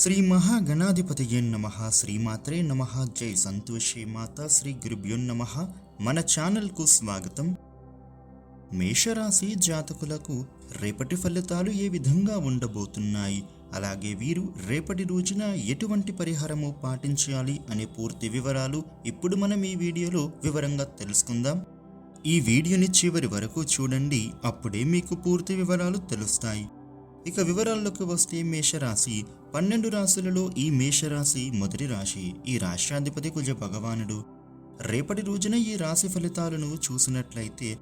శ్రీ మహాగణాధిపతియే నమ. శ్రీమాత్రే నమ. జై సంతోషి మాత. శ్రీ గురుభ్యో నమ. మన ఛానల్కు స్వాగతం. మేషరాశి జాతకులకు రేపటి ఫలితాలు ఏ విధంగా ఉండబోతున్నాయి? అలాగే వీరు రేపటి రోజున ఎటువంటి పరిహారము పాటించాలి అనే పూర్తి వివరాలు ఇప్పుడు మనం ఈ వీడియోలో వివరంగా తెలుసుకుందాం. ఈ వీడియోని చివరి వరకు చూడండి. అప్పుడే మీకు పూర్తి వివరాలు తెలుస్తాయి. ఇక వివరాల్లోకి వస్తే మేషరాశి. పన్నెండు రాశులలో ఈ మేషరాశి మొదటి రాశి. ఈ రాష్ట్రాధిపతి కుజ భగవానుడు. రేపటి రోజున ఈ రాశి ఫలితాలను చూసినట్లయితే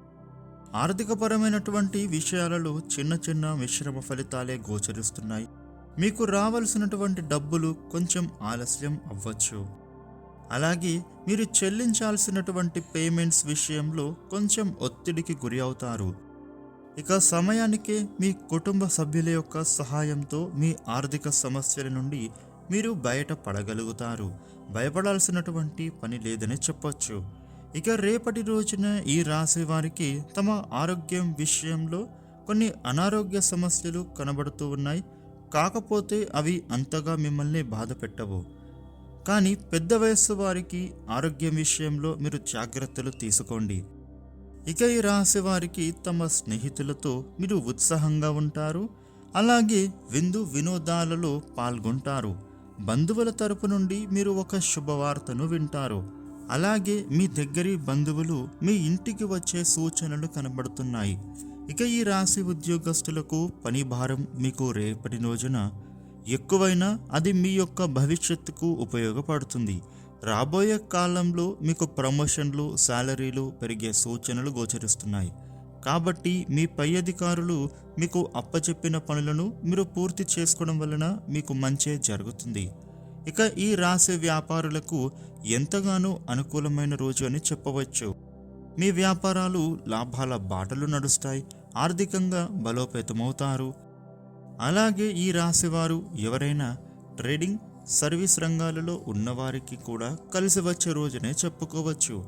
ఆర్థికపరమైనటువంటి విషయాలలో చిన్న చిన్న మిశ్రమ ఫలితాలే గోచరిస్తున్నాయి. మీకు రావలసినటువంటి డబ్బులు కొంచెం ఆలస్యం అవ్వచ్చు. అలాగే మీరు చెల్లించాల్సినటువంటి పేమెంట్స్ విషయంలో కొంచెం ఒత్తిడికి గురి అవుతారు. ఇక సమయానికే మీ కుటుంబ సభ్యుల యొక్క సహాయంతో మీ ఆర్థిక సమస్యల నుండి మీరు బయట పడగలుగుతారు. భయపడాల్సినటువంటి పని లేదని చెప్పొచ్చు. ఇక రేపటి రోజున ఈ రాశి వారికి తమ ఆరోగ్యం విషయంలో కొన్ని అనారోగ్య సమస్యలు కనబడుతూ ఉన్నాయి. కాకపోతే అవి అంతగా మిమ్మల్ని బాధ పెట్టవు. కానీ పెద్ద వయస్సు వారికి ఆరోగ్యం విషయంలో మీరు జాగ్రత్తలు తీసుకోండి. ఇక ఈ రాశి వారికి తమ స్నేహితులతో మీరు ఉత్సాహంగా ఉంటారు. అలాగే విందు వినోదాలలో పాల్గొంటారు. బంధువుల తరపు నుండి మీరు ఒక శుభవార్తను వింటారు. అలాగే మీ దగ్గరి బంధువులు మీ ఇంటికి వచ్చే సూచనలు కనబడుతున్నాయి. ఇక ఈ రాశి ఉద్యోగస్తులకు పని భారం మీకు రేపటి రోజున. ఎక్కువైనా అది మీ యొక్క భవిష్యత్తుకు ఉపయోగపడుతుంది. రాబోయే కాలంలో మీకు ప్రమోషన్లు శాలరీలు పెరిగే సూచనలు గోచరిస్తున్నాయి. కాబట్టి మీ పై అధికారులు మీకు అప్పచెప్పిన పనులను మీరు పూర్తి చేసుకోవడం వలన మీకు మంచి జరుగుతుంది. ఇక ఈ రాశి వ్యాపారులకు ఎంతగానో అనుకూలమైన రోజు అని చెప్పవచ్చు. మీ వ్యాపారాలు లాభాల బాటలు నడుస్తాయి ఆర్థికంగా బలోపేతమవుతారు. అలాగే ఈ రాశివారు ఎవరైనా ట్రేడింగ్ సర్వీస్ రంగాలలో ఉన్నవారికి కూడా కలిసి వచ్చే రోజునే చెప్పుకోవచ్చు.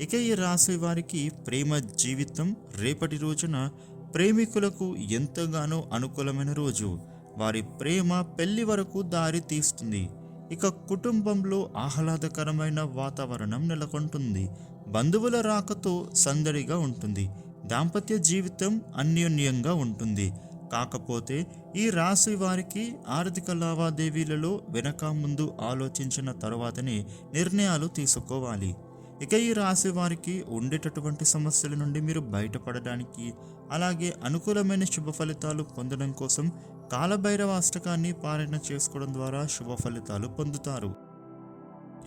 ఇక ఈ రాశి వారికి ప్రేమ జీవితం రేపటి రోజున ప్రేమికులకు ఎంతగానో అనుకూలమైన రోజు. వారి ప్రేమ పెళ్ళి వరకు దారి తీస్తుంది. ఇక కుటుంబంలో ఆహ్లాదకరమైన వాతావరణం నెలకొంటుంది. బంధువుల రాకతో సందడిగా ఉంటుంది. దాంపత్య జీవితం అన్యోన్యంగా ఉంటుంది. కాకపోతే ఈ రాశి వారికి ఆర్థిక లావాదేవీలలో వెనక ముందు ఆలోచించిన తరువాతనే నిర్ణయాలు తీసుకోవాలి. ఇక ఈ రాశి వారికి ఉండేటటువంటి సమస్యల నుండి మీరు బయటపడడానికి అలాగే అనుకూలమైన శుభ ఫలితాలు పొందడం కోసం కాలభైరవ అష్టకాన్ని పారాయణ చేసుకోవడం ద్వారా శుభ ఫలితాలు పొందుతారు.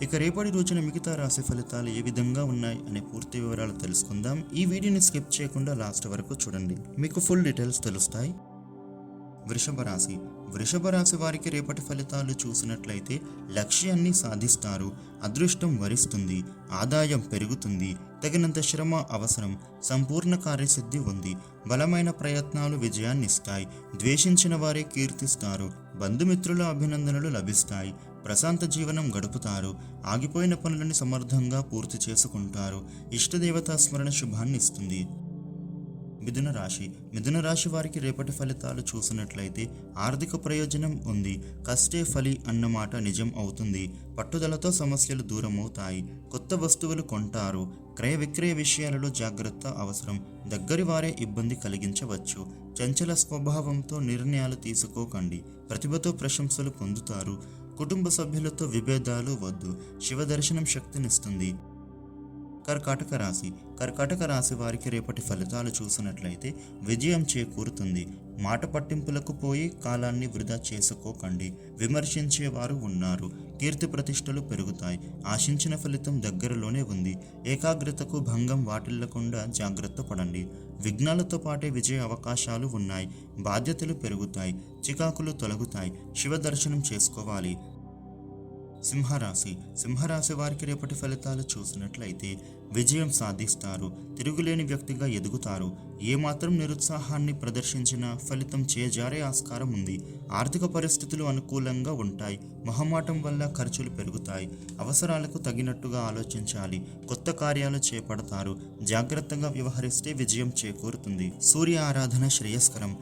ఇక రేపటి రోజున మిగతా రాశి ఫలితాలు ఏ విధంగా ఉన్నాయి అనే పూర్తి వివరాలు తెలుసుకుందాం. ఈ వీడియోని స్కిప్ చేయకుండా లాస్ట్ వరకు చూడండి. మీకు ఫుల్ డీటెయిల్స్ తెలుస్తాయి. వృషభ రాశి. వృషభ రాశి వారికి రేపటి ఫలితాలు చూసినట్లయితే లక్ష్యాన్ని సాధిస్తారు. అదృష్టం వరిస్తుంది. ఆదాయం పెరుగుతుంది. తగినంత శ్రమ అవసరం. సంపూర్ణ కార్యసిద్ధి ఉంది. బలమైన ప్రయత్నాలు విజయాన్నిస్తాయి. ద్వేషించిన వారే కీర్తిస్తారు. బంధుమిత్రుల అభినందనలు లభిస్తాయి. ప్రశాంత జీవనం గడుపుతారు. ఆగిపోయిన పనులను సమర్థంగా పూర్తి చేసుకుంటారు. ఇష్టదేవతా స్మరణ శుభాన్ని ఇస్తుంది మిథున రాశి. మిథున రాశి వారికి రేపటి ఫలితాలు చూసినట్లయితే ఆర్థిక ప్రయోజనం ఉంది. కష్టే ఫలి అన్నమాట నిజం అవుతుంది. పట్టుదలతో సమస్యలు దూరమవుతాయి. కొత్త వస్తువులు కొంటారు. క్రయ విక్రయ విషయాలలో జాగ్రత్త అవసరం. దగ్గరి వారే ఇబ్బంది కలిగించవచ్చు. చంచల స్వభావంతో నిర్ణయాలు తీసుకోకండి. ప్రతిభతో ప్రశంసలు పొందుతారు. కుటుంబ సభ్యులతో విభేదాలు వద్దు. శివ దర్శనం శక్తినిస్తుంది. కర్కాటక రాశి. కర్కాటక రాశి వారికి రేపటి ఫలితాలు చూసినట్లయితే విజయం చేకూరుతుంది. మాట పట్టింపులకు పోయి కాలాన్ని వృధా చేసుకోకండి. విమర్శించేవారు ఉన్నారు. కీర్తి ప్రతిష్టలు పెరుగుతాయి. ఆశించిన ఫలితం దగ్గరలోనే ఉంది. ఏకాగ్రతకు భంగం వాటిల్లకుండా జాగ్రత్త పడండి. విఘ్నాలతో పాటే విజయ అవకాశాలు ఉన్నాయి. బాధ్యతలు పెరుగుతాయి. చికాకులు తొలగుతాయి. శివ దర్శనం చేసుకోవాలి. సింహరాశి. సింహరాశి వారికి రేపటి ఫలితాలు చూసినట్లయితే విజయం సాధిస్తారు. తిరుగులేని వ్యక్తిగా ఎదుగుతారు. ఏమాత్రం నిరుత్సాహాన్ని ప్రదర్శించినా ఫలితం చేజారే ఆస్కారం ఉంది. ఆర్థిక పరిస్థితులు అనుకూలంగా ఉంటాయి. మొహమాటం వల్ల ఖర్చులు పెరుగుతాయి. అవసరాలకు తగినట్టుగా ఆలోచించాలి. కొత్త కార్యాలు చేపడతారు. జాగ్రత్తగా వ్యవహరిస్తే విజయం చేకూరుతుంది. సూర్య ఆరాధన శ్రేయస్కరం.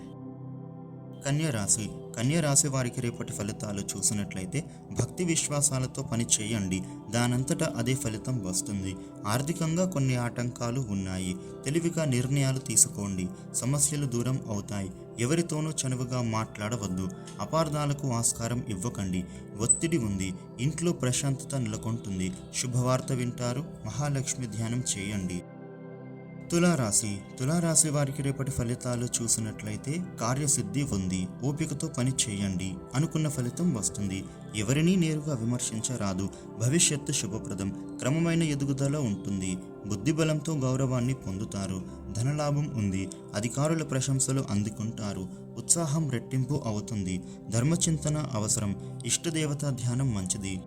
కన్యరాశి కన్య రాశి వారికి రేపటి ఫలితాలు చూసినట్లయితే భక్తి విశ్వాసాలతో పని చేయండి. దానంతటా అదే ఫలితం వస్తుంది. ఆర్థికంగా కొన్ని ఆటంకాలు ఉన్నాయి. తెలివిగా నిర్ణయాలు తీసుకోండి. సమస్యలు దూరం అవుతాయి. ఎవరితోనూ చనువుగా మాట్లాడవద్దు. అపార్థాలకు ఆస్కారం ఇవ్వకండి. ఒత్తిడి ఉంది. ఇంట్లో ప్రశాంతత నెలకొంటుంది. శుభవార్త వింటారు. మహాలక్ష్మి ధ్యానం చేయండి. తులారాశి. తులారాశి వారికి రేపటి ఫలితాలు చూసినట్లయితే కార్యసిద్ధి ఉంది. ఓపికతో పని చేయండి. అనుకున్న ఫలితం వస్తుంది. ఎవరినీ నేరుగా విమర్శించరాదు. భవిష్యత్తు శుభప్రదం. క్రమమైన ఎదుగుదల ఉంటుంది. బుద్ధిబలంతో గౌరవాన్ని పొందుతారు. ధనలాభం ఉంది. అధికారుల ప్రశంసలు అందుకుంటారు. ఉత్సాహం రెట్టింపు అవుతుంది. ధర్మచింతన అవసరం. ఇష్టదేవతా ధ్యానం మంచిది.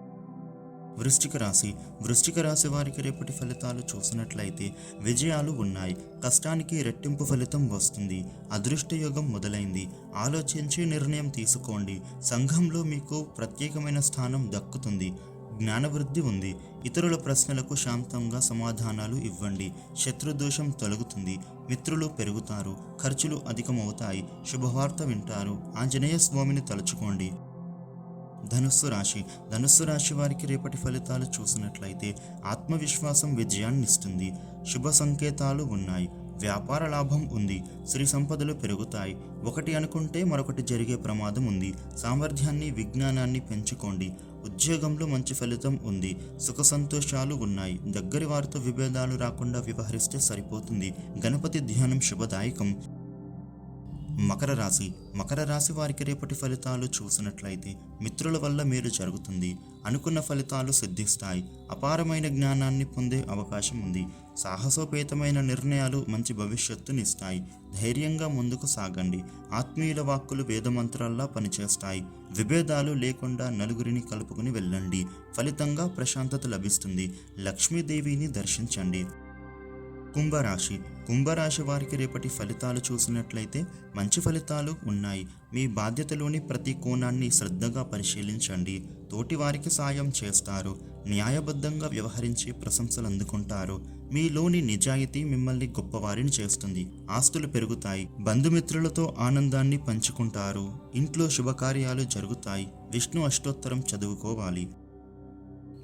వృశ్చిక రాశి. వృశ్చిక రాశి వారికి రేపటి ఫలితాలు చూసినట్లయితే విజయాలు ఉన్నాయి. కష్టానికి రెట్టింపు ఫలితం వస్తుంది. అదృష్ట యోగం మొదలైంది. ఆలోచించి నిర్ణయం తీసుకోండి. సంఘంలో మీకు ప్రత్యేకమైన స్థానం దక్కుతుంది. జ్ఞానవృద్ధి ఉంది. ఇతరుల ప్రశ్నలకు శాంతంగా సమాధానాలు ఇవ్వండి. శత్రుదోషం తొలగుతుంది. మిత్రులు పెరుగుతారు. ఖర్చులు అధికమవుతాయి. శుభవార్త వింటారు. ఆంజనేయ స్వామిని తలుచుకోండి. ధనుస్సు రాశి. ధనుస్సు రాశి వారికి రేపటి ఫలితాలు చూసినట్లయితే ఆత్మవిశ్వాసం విజయాన్ని ఇస్తుంది. శుభ సంకేతాలు ఉన్నాయి. వ్యాపార లాభం ఉంది. శ్రీ సంపదలు పెరుగుతాయి. ఒకటి అనుకుంటే మరొకటి జరిగే ప్రమాదం ఉంది. సామర్థ్యాన్ని విజ్ఞానాన్ని పెంచుకోండి. ఉద్యోగంలో మంచి ఫలితం ఉంది. సుఖ సంతోషాలు ఉన్నాయి. దగ్గరి వారితో విభేదాలు రాకుండా వ్యవహరిస్తే సరిపోతుంది. గణపతి ధ్యానం శుభదాయకం. మకర రాశి. మకర రాశి వారికి రేపటి ఫలితాలు చూసినట్లయితే మిత్రుల వల్ల మేలు జరుగుతుంది. అనుకున్న ఫలితాలు సిద్ధిస్తాయి. అపారమైన జ్ఞానాన్ని పొందే అవకాశం ఉంది. సాహసోపేతమైన నిర్ణయాలు మంచి భవిష్యత్తునిస్తాయి ధైర్యంగా ముందుకు సాగండి. ఆత్మీయుల వాక్కులు వేదమంత్రాల్లా పనిచేస్తాయి. విభేదాలు లేకుండా నలుగురిని కలుపుకుని వెళ్ళండి. ఫలితంగా ప్రశాంతత లభిస్తుంది. లక్ష్మీదేవిని దర్శించండి. కుంభరాశి. కుంభరాశి వారికి రేపటి ఫలితాలు చూసినట్లయితే మంచి ఫలితాలు ఉన్నాయి. మీ బాధ్యతలోని ప్రతి కోణాన్ని శ్రద్ధగా పరిశీలించండి. తోటి వారికి సాయం చేస్తారు. న్యాయబద్ధంగా వ్యవహరించి ప్రశంసలు అందుకుంటారు. మీలోని నిజాయితీ మిమ్మల్ని గొప్పవారిని చేస్తుంది. ఆస్తులు పెరుగుతాయి. బంధుమిత్రులతో ఆనందాన్ని పంచుకుంటారు. ఇంట్లో శుభకార్యాలు జరుగుతాయి. విష్ణు అష్టోత్తరం చదువుకోవాలి.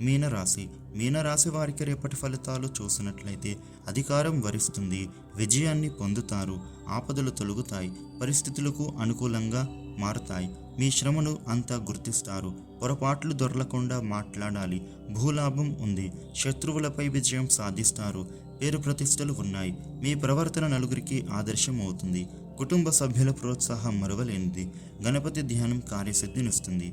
మీనరాశి. మీనరాశి వారికి రేపటి ఫలితాలు చూసినట్లయితే అధికారం వరిస్తుంది విజయాన్ని పొందుతారు ఆపదలు తొలుగుతాయి పరిస్థితులకు అనుకూలంగా మారుతాయి. మీ శ్రమను అంతా గుర్తిస్తారు. పొరపాట్లు దొరలకుండా మాట్లాడాలి. భూలాభం ఉంది. శత్రువులపై విజయం సాధిస్తారు. పేరు ప్రతిష్టలు ఉన్నాయి. మీ ప్రవర్తన నలుగురికి ఆదర్శం అవుతుంది. కుటుంబ సభ్యుల ప్రోత్సాహం మరువలేనిది. గణపతి ధ్యానం కార్యసిద్ధినిస్తుంది